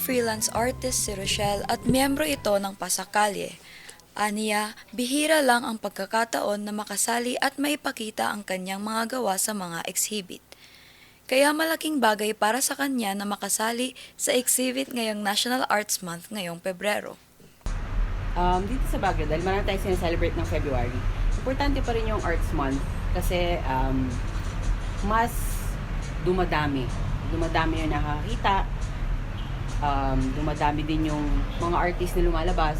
freelance artist si Rochelle at miyembro ito ng Pasakalye. Aniya, bihira lang ang pagkakataon na makasali at maipakita ang kanyang mga gawa sa mga exhibit. Kaya malaking bagay para sa kanya na makasali sa exhibit ngayong National Arts Month ngayong Pebrero. um, dito sa Baguio, dahil marami tayong sineselebrate ng February, importante pa rin yung Arts Month kasi um, mas dumadami. Dumadami yung nakakita, um, dumadami din yung mga artist na lumalabas,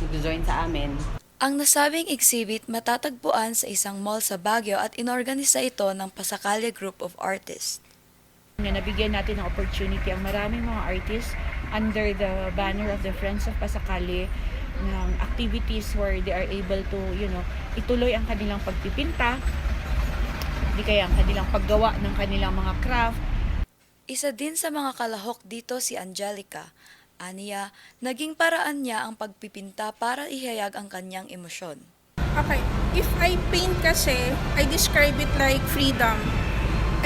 nagjo-join sa amin. Ang nasabing exhibit matatagpuan sa isang mall sa Baguio at inorganisa ito ng Pasakalye Group of Artists. na nabigyan natin ng opportunity ang maraming mga artists under the banner of the Friends of Pasakali ng activities where they are able to, you know, ituloy ang kanilang pagpipinta, di kaya ang kanilang paggawa ng kanilang mga craft, Isa din sa mga kalahok dito si Angelica. Aniya, naging paraan niya ang pagpipinta para ihayag ang kanyang emosyon. Okay. If I paint kasi, I describe it like freedom.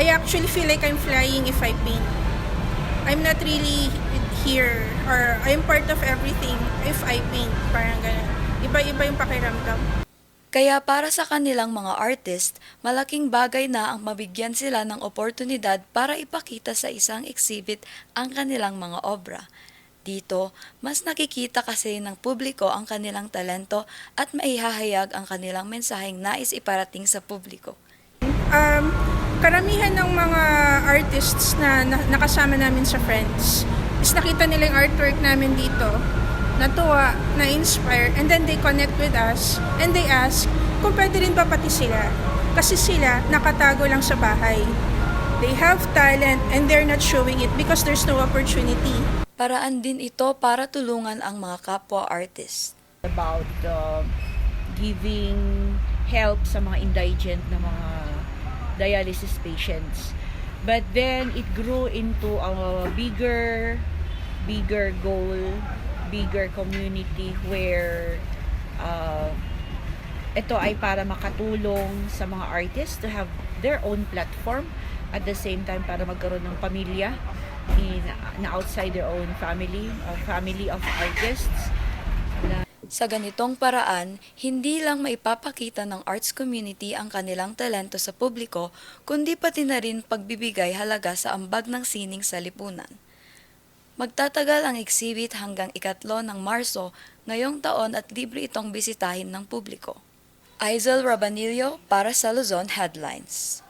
I actually feel like I'm flying if I paint. I'm not really here or I'm part of everything if I paint. Parang ganun. Iba-iba yung pakiramdam. Kaya para sa kanilang mga artist, malaking bagay na ang mabigyan sila ng oportunidad para ipakita sa isang exhibit ang kanilang mga obra. Dito, mas nakikita kasi ng publiko ang kanilang talento at maihahayag ang kanilang mensaheng nais iparating sa publiko. Um, karamihan ng mga artists na, na nakasama namin sa Friends is nakita nila yung artwork namin dito, natuwa, na-inspire, and then they connect with us, and they ask kung pwede rin ba pati sila. Kasi sila nakatago lang sa bahay. They have talent and they're not showing it because there's no opportunity. Paraan din ito para tulungan ang mga kapwa artist. about uh, giving help sa mga indigent na mga dialysis patients. But then it grew into a bigger bigger goal, bigger community where uh, ito ay para makatulong sa mga artists to have their own platform at the same time para magkaroon ng pamilya in na outside their own family, a family of artists Sa ganitong paraan, hindi lang maipapakita ng arts community ang kanilang talento sa publiko, kundi pati na rin pagbibigay halaga sa ambag ng sining sa lipunan. Magtatagal ang exhibit hanggang ikatlo ng Marso ngayong taon at libre itong bisitahin ng publiko. Aizel Rabanillo para sa Luzon Headlines.